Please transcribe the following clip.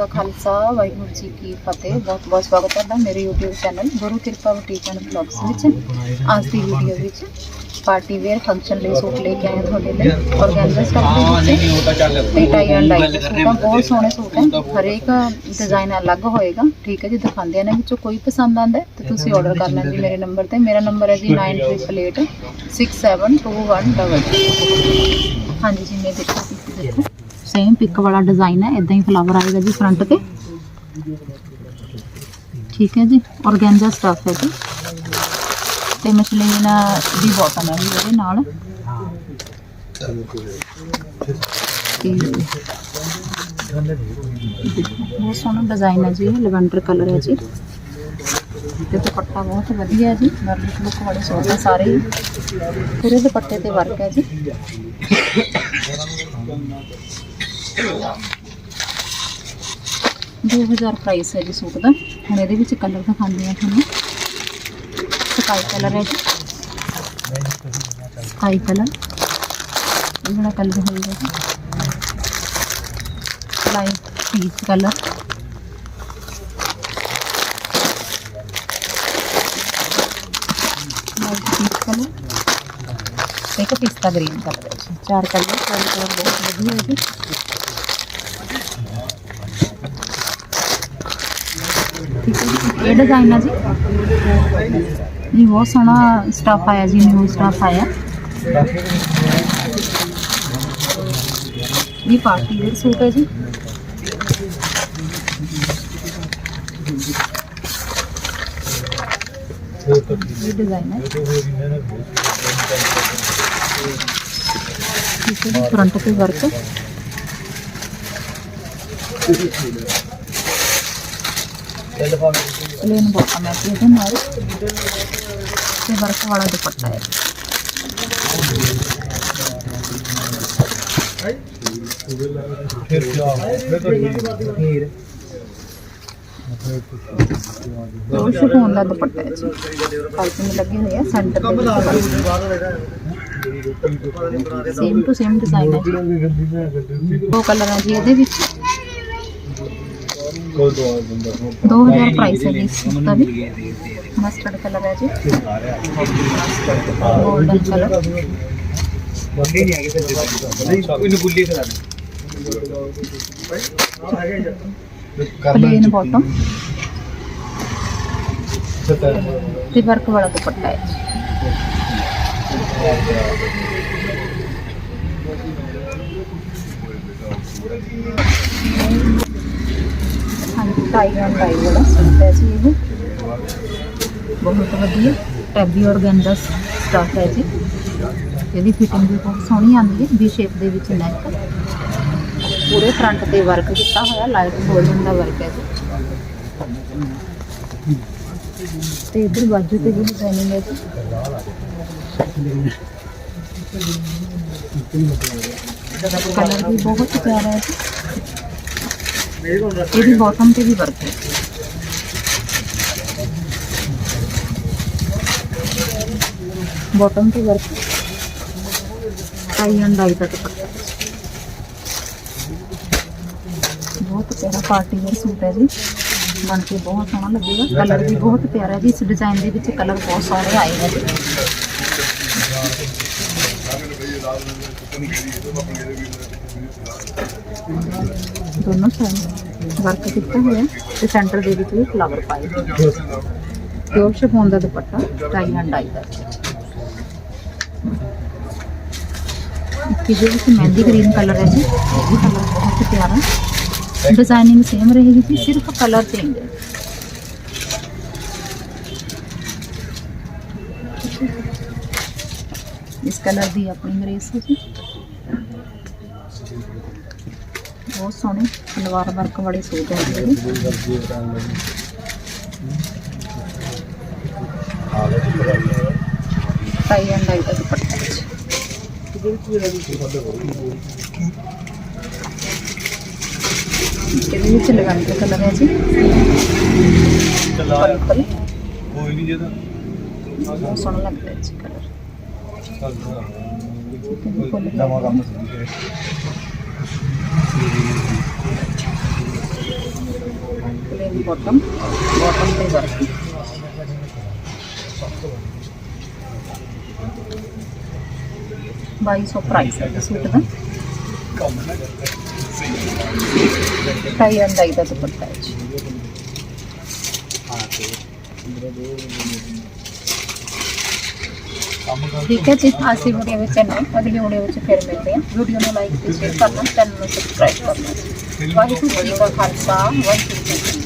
ਕਾ ਖਾਲਸਾ ਵਾਹਿਗੁਰੂ ਜੀ ਕੀ ਫਤਿਹ ਬਹੁਤ ਬਹੁਤ ਸਵਾਗਤ ਹੈ ਮੇਰੇ YouTube ਚੈਨਲ ਗੁਰੂ ਕਿਰਪਾ ਬੁਟੀਕ ਐਂਡ ਵਲੌਗਸ ਵਿੱਚ ਅੱਜ ਦੀ ਵੀਡੀਓ ਵਿੱਚ ਪਾਰਟੀ ਵੇਅਰ ਫੰਕਸ਼ਨ ਲਈ ਸੂਟ ਲੈ ਕੇ ਆਏ ਤੁਹਾਡੇ ਲਈ ਔਰਗੈਂਜ਼ਾ ਸਟਾਫ ਦੇ ਵਿੱਚ ਤੇ ਟਾਈ ਐਂਡ ਡਾਈ ਦੇ ਬਹੁਤ ਸੋਹਣੇ ਸੂਟ ਹੈ ਹਰੇਕ ਡਿਜ਼ਾਈਨ ਅਲੱਗ ਹੋਏਗਾ ਠੀਕ ਹੈ ਜੀ ਦਿਖਾਉਂਦੇ ਨੇ ਵਿੱਚੋਂ ਕੋਈ ਪਸੰਦ ਆਂਦਾ ਹੈ ਤੇ ਤੁਸੀਂ ਆਰਡਰ ਕਰਨਾ ਜੀ ਮੇਰੇ ਨੰਬਰ ਤੇ ਮੇਰਾ ਨੰਬਰ ਹੈ ਜੀ 9888 672188 ਹਾਂਜੀ ਜੀ ਮੈਂ ਦੇਖੋ ਤੁਸੀਂ ਦੇਖੋ ਸੇਮ ਪਿਕ ਵਾਲਾ ਡਿਜ਼ਾਈਨ ਹੈ ਇਦਾਂ ਹੀ ਫਲਾਵਰ ਆਏਗਾ ਜੀ ਫਰੰਟ ਤੇ। ਠੀਕ ਹੈ ਜੀ ਔਰਗੈਂਜ਼ਾ ਸਟਫ ਹੈ ਜੀ। ਤੇ ਮਸ਼ਲੀਨ ਦੀ ਬੋਟਮ ਹੈ ਜੀ ਉਹਦੇ ਨਾਲ। ਤੇ ਬਹੁਤ ਸੋਹਣਾ ਡਿਜ਼ਾਈਨ ਹੈ ਜੀ ਇਹ ਲਵੈਂਡਰ ਕਲਰ ਹੈ ਜੀ। ਤੇ ਦੁਪੱਟਾ ਬਹੁਤ ਵਧੀਆ ਹੈ ਜੀ ਵਰਲਿਕ ਲੁੱਕ ਵਾਲੇ ਸੂਟ ਹੈ ਸਾਰੇ। ਹੀ ਪੂਰੇ ਦੁਪੱਟੇ ਤੇ ਵਰਕ ਹੈ ਜੀ। ਦੋ ਹਜ਼ਾਰ ਪ੍ਰਾਈਸ ਹੈ ਜੀ ਸੂਟ ਦਾ। ਹੁਣ ਇਹਦੇ ਵਿੱਚ ਕਲਰ ਦਿਖਾਉਂਦੇ ਆ ਤੁਹਾਨੂੰ। ਸਕਾਈ ਕਲਰ ਹੈ ਜੀ। ਸਕਾਈ ਕਲਰ ਇਹ ਜਿਹੜਾ ਕਲਰ ਹੋਏਗਾ ਜੀ। ਲਾਈਟ ਪੀਚ ਕਲਰ ਇੱਕ ਪਿਸਤਾ ਗ੍ਰੀਨ ਕਲਰ ਹੈ ਜੀ ਚਾਰ ਕਲਰ ਚਾਰ ਕਲਰ ਬਹੁਤ ਵਧੀਆ ਹੈ ਜੀ ਠੀਕ ਹੈ ਜੀ ਇਹ ਡਿਜ਼ਾਈਨ ਆ ਜੀ ਜੀ ਬਹੁਤ ਸੋਹਣਾ ਸਟਾਫ ਆਇਆ ਜੀ ਨਿਊ ਸਟਾਫ ਆਇਆ ਇਹ ਪਾਰਟੀ ਵੇਅਰ ਸੂਟ ਹੈ ਜੀ ਇਹ ਡਿਜ਼ਾਈਨ ਹੈ फ्रंट ఫ్రంట్ పే वर्क वाला दुपट्टा है फिर क्या ਉਹ ਸ਼ਿਫੋਨ ਦਾ ਦੁਪੱਟਾ ਹੈ ਜੀ। ਪਾਈਪਿੰਗ ਲੱਗੀ ਹੋਈ ਹੈ ਸੈਂਟਰ ਦੇ ਵਿੱਚ ਸੇਮ ਟੂ ਸੇਮ ਡਿਜ਼ਾਈਨ ਹੈ। ਜੀ ਦੋ ਕਲਰ ਹੈ ਜੀ ਇਹਦੇ ਵਿੱਚ। 2000 ਪ੍ਰਾਈਸ ਹੈ ਜੀ ਦਾ ਵੀ। ਮਸਟਰਡ ਕਲਰ ਹੈ ਜੀ। ਗੋਲਡਨ ਕਲਰ ਪਲੇਨ ਬਾਟਮ ਤੇ ਵਰਕ ਵਾਲਾ ਦੁਪੱਟਾ ਹੈ ਹਾਂਜੀ ਟਾਈ ਐਂਡ ਟਾਈ ਵਾਲਾ ਸੂਟ ਹੈ ਜੀ ਇਹ ਬਹੁਤ ਵਧੀਆ ਟੈਬੀ ਔਰਗੈਂਜ਼ਾ ਸਟਾਫ ਹੈ ਜੀ ਇਹਦੀ ਫਿਟਿੰਗ ਵੀ ਬਹੁਤ ਸੋਹਣੀ ਆਉਂਦੀ ਹੈ ਵੀ ਸ਼ੇਪ ਦੇ ਵਿੱਚ ਨੈਕ ਪੂਰੇ ਫਰੰਟ ਤੇ ਵਰਕ ਕੀਤਾ ਹੋਇਆ ਲਾਈਟ ਗੋਲਡਨ ਦਾ ਵਰਕ ਹੈ ਜੀ ਤੇ ਇਧਰ ਬਾਜੂ ਤੇ ਵੀ ਡਿਜ਼ਾਈਨਿੰਗ ਹੈ ਜੀ ਕਲਰ ਵੀ ਬਹੁਤ ਪਿਆਰਾ ਹੈ ਜੀ ਇਹਦੀ ਬਾਟਮ ਤੇ ਵੀ ਵਰਕ ਹੈ ਬਾਟਮ ਤੇ ਵਰਕ ਟਾਈ ਐਂਡ ਡਾਈ ਦਾ ਬਹੁਤ ਪਿਆਰਾ ਪਾਰਟੀ ਵੇਅਰ ਸੂਟ ਹੈ ਜੀ। ਬਣ ਕੇ ਬਹੁਤ ਸੋਹਣਾ ਲੱਗੇਗਾ। ਕਲਰ ਵੀ ਬਹੁਤ ਪਿਆਰਾ ਜੀ। ਇਸ ਡਿਜ਼ਾਈਨ ਦੇ ਵਿੱਚ ਕਲਰ ਬਹੁਤ ਸੋਹਣੇ ਆਏ ਨੇ ਜੀ। ਦੋਨੋਂ ਸਾਈਡ ਵਰਕ ਕੀਤਾ ਹੋਇਆ ਤੇ ਸੈਂਟਰ ਦੇ ਵਿੱਚ ਵੀ ਫਲਾਵਰ ਪਾਏ ਹੋਏ ਪਿਓਰ ਸ਼ਿਫੋਨ ਦਾ ਦੁਪੱਟਾ ਟਾਈ ਐਂਡ ਡਾਈ ਦਾ। ਇਹਦੇ ਵਿੱਚ ਮਹਿੰਦੀ ਗ੍ਰੀਨ ਕਲਰ ਹੈ ਜੀ। ਇਹ ਵੀ ਕਲਰ ਬਹੁਤ ਪਿਆਰਾ डिज़ाइनिंग सेम रहेगी थी, सिर्फ़ कलर चेंज है। इस कलर दी अपनी अंग्रेज़ जी। बहुत सोहने सलवार वर्क बड़े सूट है टाई एंड आई का दुपट्टा। কেটে নিচ্ছে লাগানোর কথা লাগাচ্ছি সোনা লাগতে যাচ্ছে কালার বটম বটমটাই বাড়ছে বাইশ প্রাইস আছে সুইটটা ढाई अंडाई का दुपट्टा है ठीक है जी आज की वीडियो में चैनल अगली वीडियो में फिर मिलते हैं वीडियो में लाइक करना चैनल सब्सक्राइब करना वाहिगुरु जी का खालसा वाहिगुरु जी